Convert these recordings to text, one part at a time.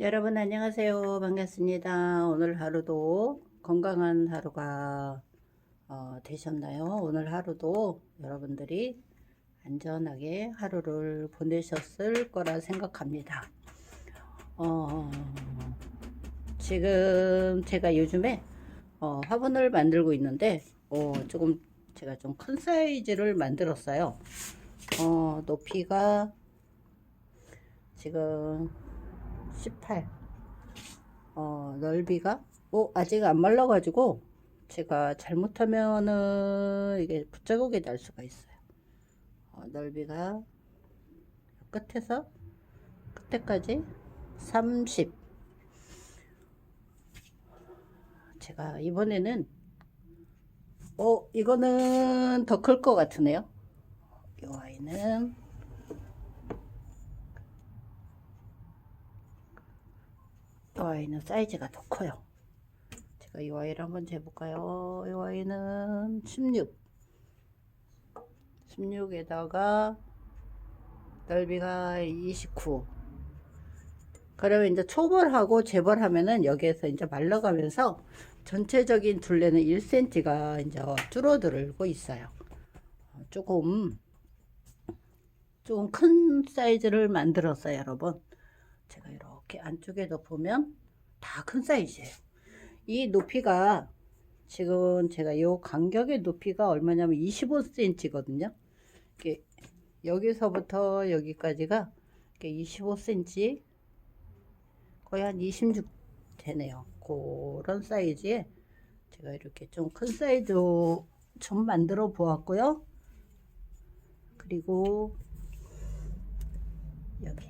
여러분 안녕하세요. 반갑습니다. 오늘 하루도 건강한 하루가 어, 되셨나요? 오늘 하루도 여러분들이 안전하게 하루를 보내셨을 거라 생각합니다. 어, 지금 제가 요즘에 어, 화분을 만들고 있는데 어, 조금 제가 좀 큰 사이즈를 만들었어요. 어, 높이가 지금 18. 어, 넓이가, 어, 아직 안 말라가지고, 제가 잘못하면은 이게 붙자국이 날 수가 있어요. 어, 넓이가 끝에서 끝에까지 30. 제가 이번에는, 어, 이거는 더 클 것 같으네요. 이 아이는 이 아이는 사이즈가 더 커요. 제가 이 아이를 한번 재볼까요? 이 아이는 16. 16에다가 넓이가 29. 그러면 이제 초벌하고 재벌하면은 여기에서 이제 말라가면서 전체적인 둘레는 1cm가 이제 줄어들고 있어요. 어, 조금 조금 큰 사이즈를 만들었어요, 여러분. 제가 이렇게 안쪽에도 보면 다 큰 사이즈예요. 이 높이가 지금 제가 이 간격의 높이가 얼마냐면 25cm거든요. 이게 여기서부터 여기까지가 25cm 거의 한 26 되네요. 그런 사이즈에 제가 이렇게 좀 큰 사이즈로 좀 만들어 보았고요. 그리고 여기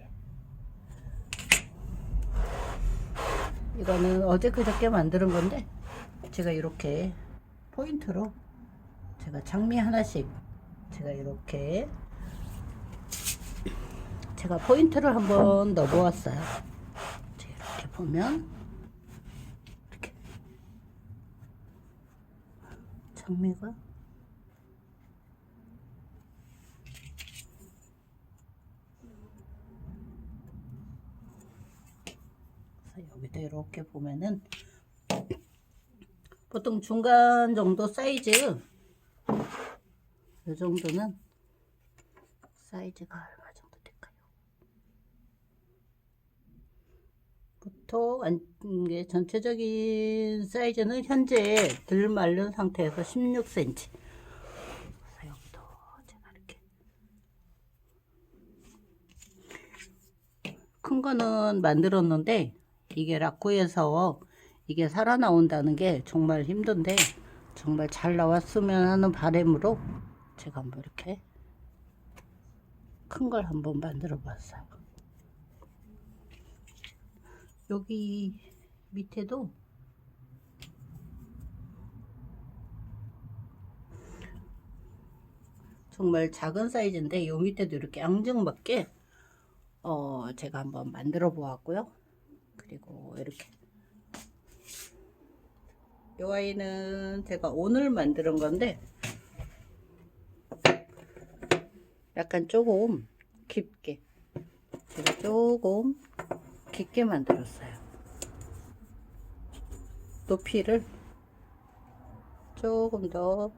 이거는 어제 그저께 만드는 건데 제가 이렇게 포인트로 제가 장미 하나씩 제가 이렇게 제가 포인트를 한번 넣어 보았어요. 이렇게 보면 이렇게. 장미가 여기도 이렇게 보면은 보통 중간 정도 사이즈 이 정도는 사이즈가 얼마 정도 될까요? 보통 안, 이게 전체적인 사이즈는 현재 들 말른 상태에서 16cm. 그래서 여기도 제가 이렇게 큰 거는 만들었는데 이게 라쿠에서 이게 살아나온다는 게 정말 힘든데 정말 잘 나왔으면 하는 바람으로 제가 한번 이렇게 큰 걸 한번 만들어 봤어요. 여기 밑에도 정말 작은 사이즈인데 요 밑에도 이렇게 앙증맞게 어 제가 한번 만들어 보았고요. 그리고 이렇게. 이 아이는 제가 오늘 만드는 건데 약간 조금 깊게 제가 조금 깊게 만들었어요. 높이를 조금 더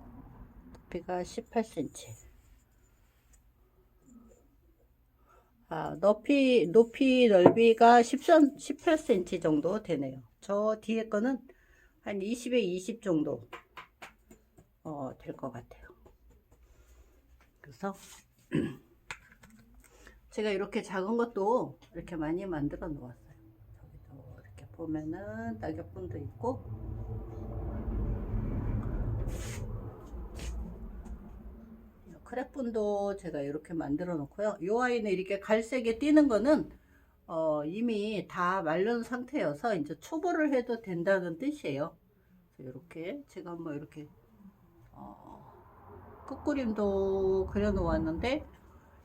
높이가 18cm 아, 높이, 높이 넓이가 13, 18cm 정도 되네요. 저 뒤에 거는 한 20에 20 정도, 어, 될 것 같아요. 그래서, 제가 이렇게 작은 것도 이렇게 많이 만들어 놓았어요. 저기도 이렇게 보면은 낙엽분도 있고, 크랩분도 제가 이렇게 만들어 놓고요. 이 아이는 이렇게 갈색에 띄는 거는 어, 이미 다 마른 상태여서 이제 초벌을 해도 된다는 뜻이에요. 이렇게 제가 한번 이렇게 어, 끝그림도 그려 놓았는데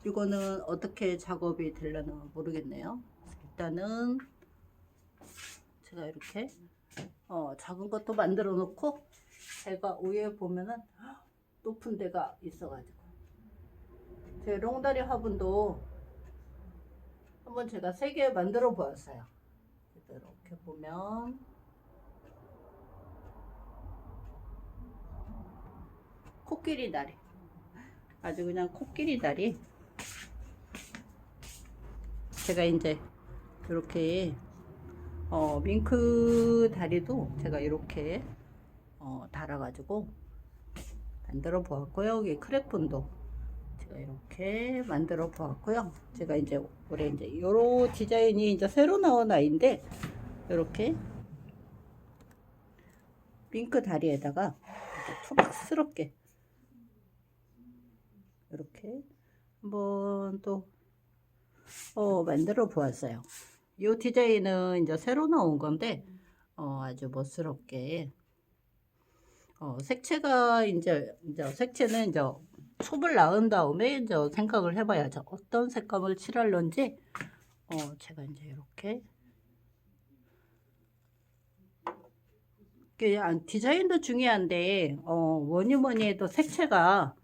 이거는 어떻게 작업이 되려나 모르겠네요. 일단은 제가 이렇게 어, 작은 것도 만들어 놓고 제가 위에 보면은 높은 데가 있어가지고 제 롱다리 화분도 한번 제가 세 개 만들어 보았어요. 이렇게 보면 코끼리 다리 아주 그냥 코끼리 다리 제가 이제 이렇게 어, 밍크 다리도 제가 이렇게 어, 달아가지고 만들어 보았고요. 여기 크랙분도 이렇게 만들어 보았고요. 제가 이제 올해 이제 요런 디자인이 이제 새로 나온 아이인데 이렇게 핑크 다리에다가 투박스럽게 이렇게 한번 또 어, 만들어 보았어요. 이 디자인은 이제 새로 나온 건데 어, 아주 멋스럽게 어, 색채가 이제 이제 색채는 이제 촉을 낳은 다음에 이제 생각을 해봐야죠. 어떤 색감을 칠할런지 어, 제가 이제 이렇게 디자인도 중요한데 어, 뭐니 뭐니 해도 색채가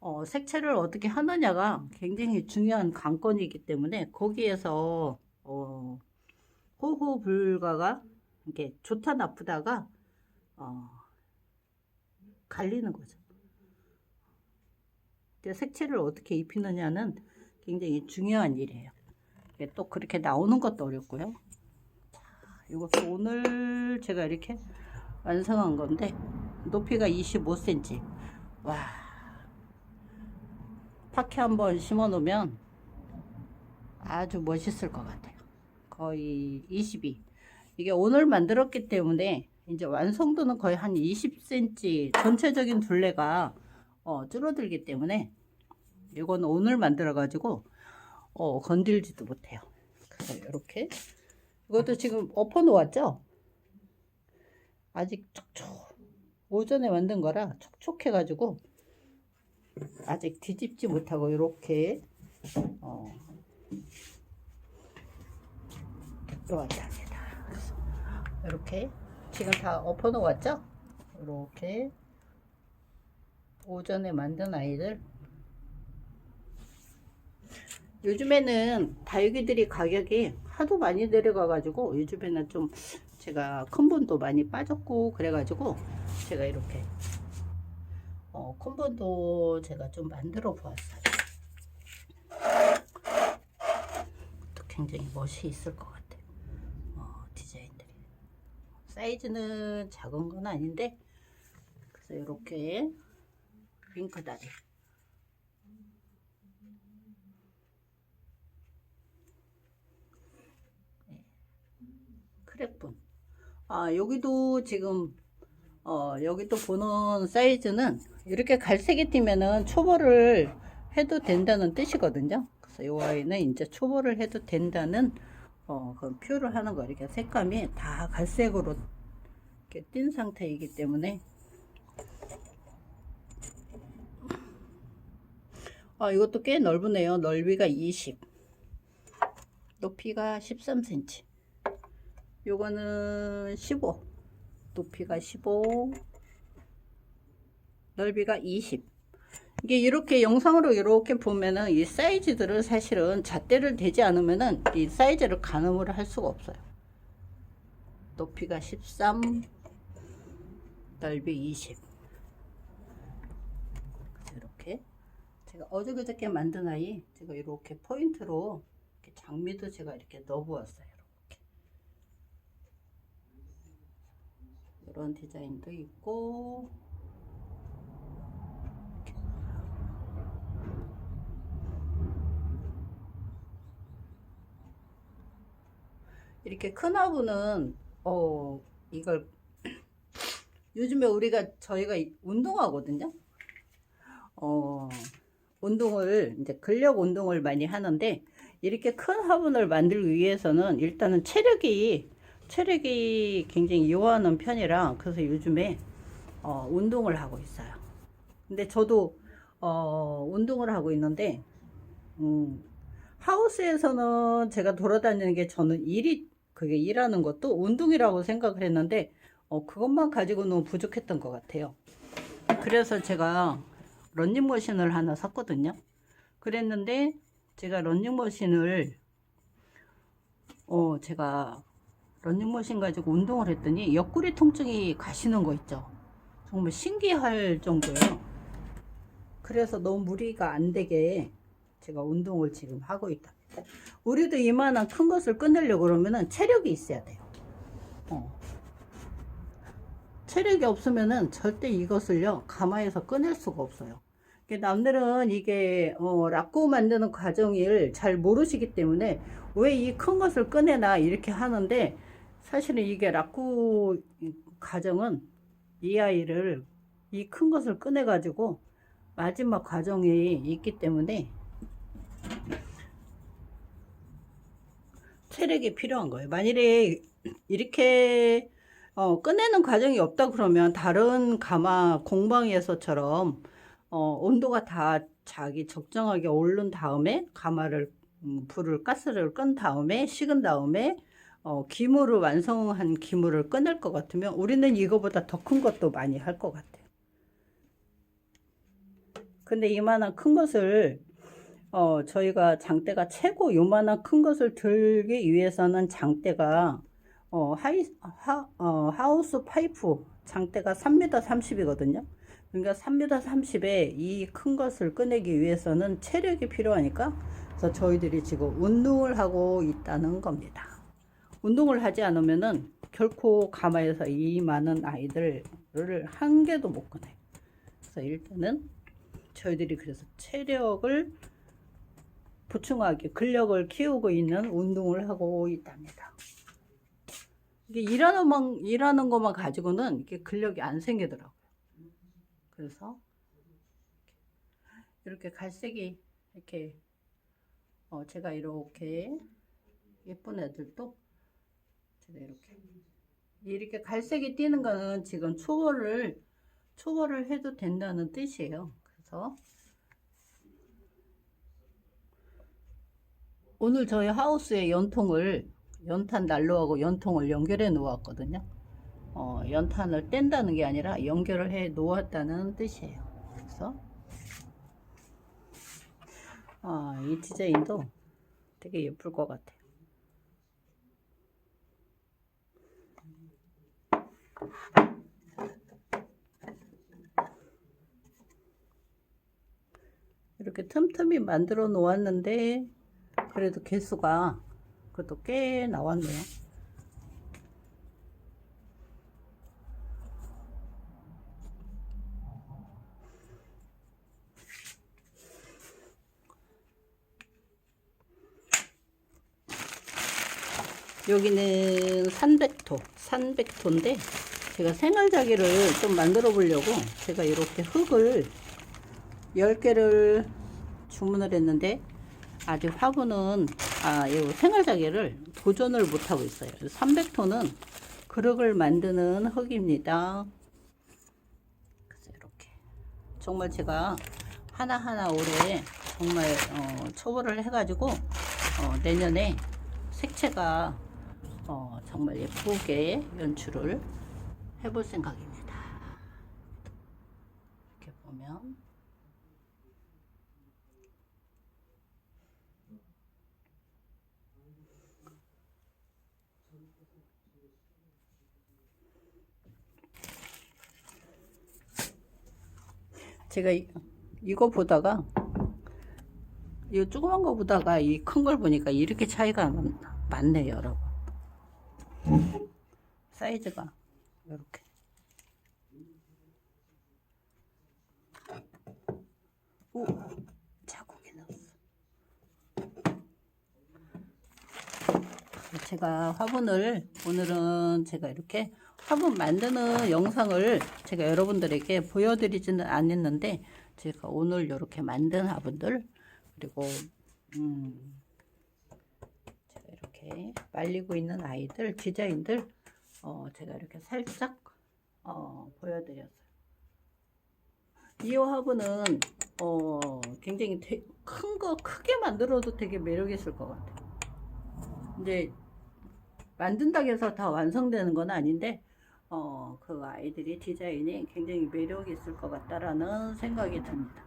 어, 색채를 어떻게 하느냐가 굉장히 중요한 관건이기 때문에 거기에서 어, 호호 불가가 이렇게 좋다 나쁘다가 어, 갈리는 거죠. 색채를 어떻게 입히느냐는 굉장히 중요한 일이에요. 또 그렇게 나오는 것도 어렵고요. 자, 이것도 오늘 제가 이렇게 완성한 건데 높이가 25cm. 와, 파케 한번 심어 놓으면 아주 멋있을 것 같아요. 거의 22. 이게 오늘 만들었기 때문에 이제 완성도는 거의 한 20cm 전체적인 둘레가 어, 줄어들기 때문에 이건 오늘 만들어 가지고 어, 건들지도 못해요. 이렇게 이것도 지금 엎어 놓았죠? 아직 촉촉 오전에 만든 거라 촉촉해 가지고 아직 뒤집지 못하고 이렇게 어, 놓았답니다. 이렇게 지금 다 엎어 놓았죠? 이렇게 오전에 만든 아이들? 요즘에는 다육이들이 가격이 하도 많이 내려가 가지고 요즘에는 좀 제가 컨본도 많이 빠졌고 그래 가지고 제가 이렇게 어, 컨본도 제가 좀 만들어 보았어요. 또 굉장히 멋이 있을 것 같아요. 어, 디자인들이. 사이즈는 작은 건 아닌데 그래서 이렇게 핑크 다리. 네. 크랙분. 아 여기도 지금 어 여기 또 보는 사이즈는 이렇게 갈색이 띠면은 초벌을 해도 된다는 뜻이거든요. 그래서 이 아이는 이제 초벌을 해도 된다는 어 그런 표를 하는 거 이렇게 색감이 다 갈색으로 이렇게 띈 상태이기 때문에 아, 이것도 꽤 넓으네요. 넓이가 20. 높이가 13cm. 요거는 15. 높이가 15. 넓이가 20. 이게 이렇게 영상으로 이렇게 보면은 이 사이즈들을 사실은 잣대를 대지 않으면은 이 사이즈를 가늠을 할 수가 없어요. 높이가 13. 넓이 20. 이렇게 제가 어저그저께 만든 아이 제가 이렇게 포인트로 이렇게 장미도 제가 이렇게 넣어 보았어요 이렇게 이런 디자인도 있고 이렇게. 이렇게 큰 화분은 어 이걸 요즘에 우리가 저희가 이- 운동하거든요 어 운동을 이제 근력 운동을 많이 하는데 이렇게 큰 화분을 만들기 위해서는 일단은 체력이 체력이 굉장히 요하는 편이라 그래서 요즘에 어, 운동을 하고 있어요. 근데 저도 어, 운동을 하고 있는데 음, 하우스에서는 제가 돌아다니는 게 저는 일이 그게 일하는 것도 운동이라고 생각을 했는데 어, 그것만 가지고는 부족했던 것 같아요. 그래서 제가 런닝머신을 하나 샀거든요. 그랬는데 제가 런닝머신을 어 제가 런닝머신 가지고 운동을 했더니 옆구리 통증이 가시는 거 있죠. 정말 신기할 정도예요. 그래서 너무 무리가 안 되게 제가 운동을 지금 하고 있답니다. 우리도 이만한 큰 것을 끊으려고 그러면은 체력이 있어야 돼요. 어. 체력이 없으면은 절대 이것을요 가마에서 꺼낼 수가 없어요. 남들은 이게 어, 락구 만드는 과정을 잘 모르시기 때문에 왜 이 큰 것을 꺼내나 이렇게 하는데 사실은 이게 락구 과정은 이 아이를 이 큰 것을 꺼내 가지고 마지막 과정이 있기 때문에 체력이 필요한 거예요. 만일에 이렇게 어, 꺼내는 과정이 없다 그러면 다른 가마 공방에서처럼 어, 온도가 다 자기 적정하게 오른 다음에 가마를 음, 불을 가스를 끈 다음에 식은 다음에 어, 기물을 완성한 기물을 꺼낼 것 같으면 우리는 이거보다 더 큰 것도 많이 할 것 같아요. 근데 이만한 큰 것을 어, 저희가 장대가 최고 요만한 큰 것을 들기 위해서는 장대가 어, 하이, 하, 어, 하우스 파이프 장대가 3m 30이거든요. 그러니까 3m 30에 이 큰 것을 꺼내기 위해서는 체력이 필요하니까 그래서 저희들이 지금 운동을 하고 있다는 겁니다. 운동을 하지 않으면은 결코 가마에서 이 많은 아이들을 한 개도 못 꺼내요. 그래서 일단은 저희들이 그래서 체력을 보충하게 근력을 키우고 있는 운동을 하고 있답니다. 이게 일하는 만 일하는 것만 가지고는 이게 근력이 안 생기더라고요. 그래서 이렇게 갈색이 이렇게 어 제가 이렇게 예쁜 애들도 제가 이렇게 이렇게 갈색이 띄는 거는 지금 초벌을 초벌을 해도 된다는 뜻이에요. 그래서 오늘 저희 하우스에 연통을 연탄 난로하고 연통을 연결해 놓았거든요. 어, 연탄을 뗀다는 게 아니라 연결을 해 놓았다는 뜻이에요. 그래서 아, 이 디자인도 되게 예쁠 것 같아요. 이렇게 틈틈이 만들어 놓았는데 그래도 개수가 그것도 꽤 나왔네요. 여기는 산백토, 산백토인데 제가 생활자기를 좀 만들어 보려고 제가 이렇게 흙을 10개를 주문을 했는데 아직 화분은 아, 이 생활자개를 도전을 못하고 있어요. 300톤은 그릇을 만드는 흙입니다. 그래서 이렇게 정말 제가 하나하나 올해 정말 어, 초벌을 해가지고 어, 내년에 색채가 어, 정말 예쁘게 연출을 해볼 생각입니다. 이렇게 보면 제가 이, 이거 보다가 이 조그만 거 보다가 이 큰 걸 보니까 이렇게 차이가 많, 많네요 여러분. 사이즈가 이렇게. 오 자국이 났어. 제가 화분을 오늘은 제가 이렇게 화분 만드는 영상을 제가 여러분들에게 보여드리지는 않았는데 제가 오늘 이렇게 만든 화분들 그리고 음 제가 이렇게 말리고 있는 아이들 디자인들 어 제가 이렇게 살짝 어 보여드렸어요. 이 화분은 어 굉장히 큰 거 크게 만들어도 되게 매력 있을 것 같아요. 이제 만든다고 해서 다 완성되는 건 아닌데 어, 그 아이들이 디자인이 굉장히 매력이 있을 것 같다라는 생각이 듭니다.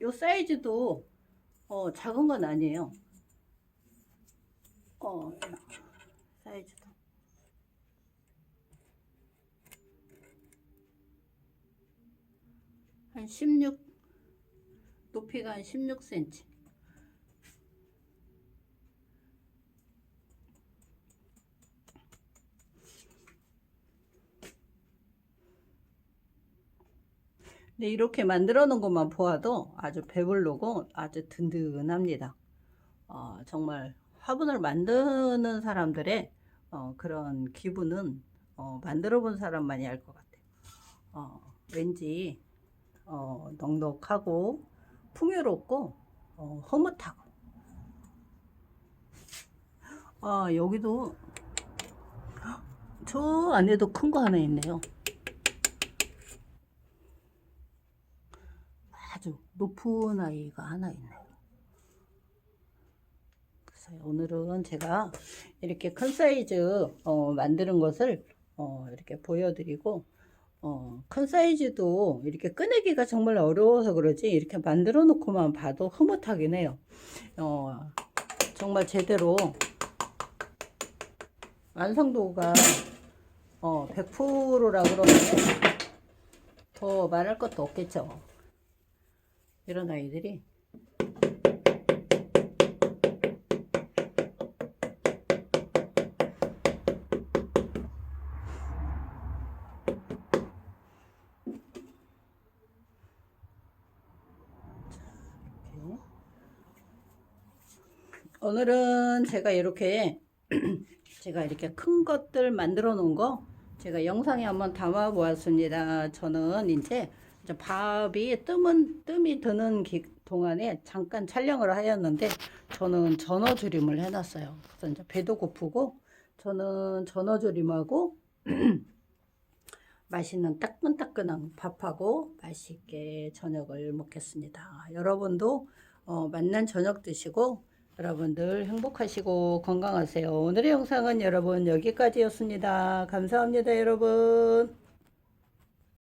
요 사이즈도 어, 작은 건 아니에요. 어, 사이즈도. 한 16, 높이가 한 16cm. 네, 이렇게 만들어 놓은 것만 보아도 아주 배부르고 아주 든든합니다. 어, 정말 화분을 만드는 사람들의 어, 그런 기분은 어, 만들어 본 사람만이 알 것 같아요. 어, 왠지 어, 넉넉하고 풍요롭고 어, 흐뭇하고 아 여기도 저 안에도 큰 거 하나 있네요. 아주 높은 아이가 하나 있네요. 그래서 오늘은 제가 이렇게 큰 사이즈 어, 만드는 것을 어, 이렇게 보여드리고 어, 큰 사이즈도 이렇게 꺼내기가 정말 어려워서 그러지 이렇게 만들어 놓고만 봐도 흐뭇하긴 해요. 어, 정말 제대로 완성도가 어, 100%라 그러면 더 말할 것도 없겠죠. 이런 아이들이. 오늘은 제가 이렇게 제가 이렇게 큰 것들 만들어 놓은 거 제가 영상에 한번 담아 보았습니다. 저는 이제 밥이 뜸은 뜸이 드는 기, 동안에 잠깐 촬영을 하였는데 저는 전어 조림을 해놨어요. 그래서 이제 배도 고프고 저는 전어 조림하고 맛있는 따끈따끈한 밥하고 맛있게 저녁을 먹겠습니다. 여러분도 어, 만난 저녁 드시고 여러분들 행복하시고 건강하세요. 오늘의 영상은 여러분 여기까지였습니다. 감사합니다, 여러분.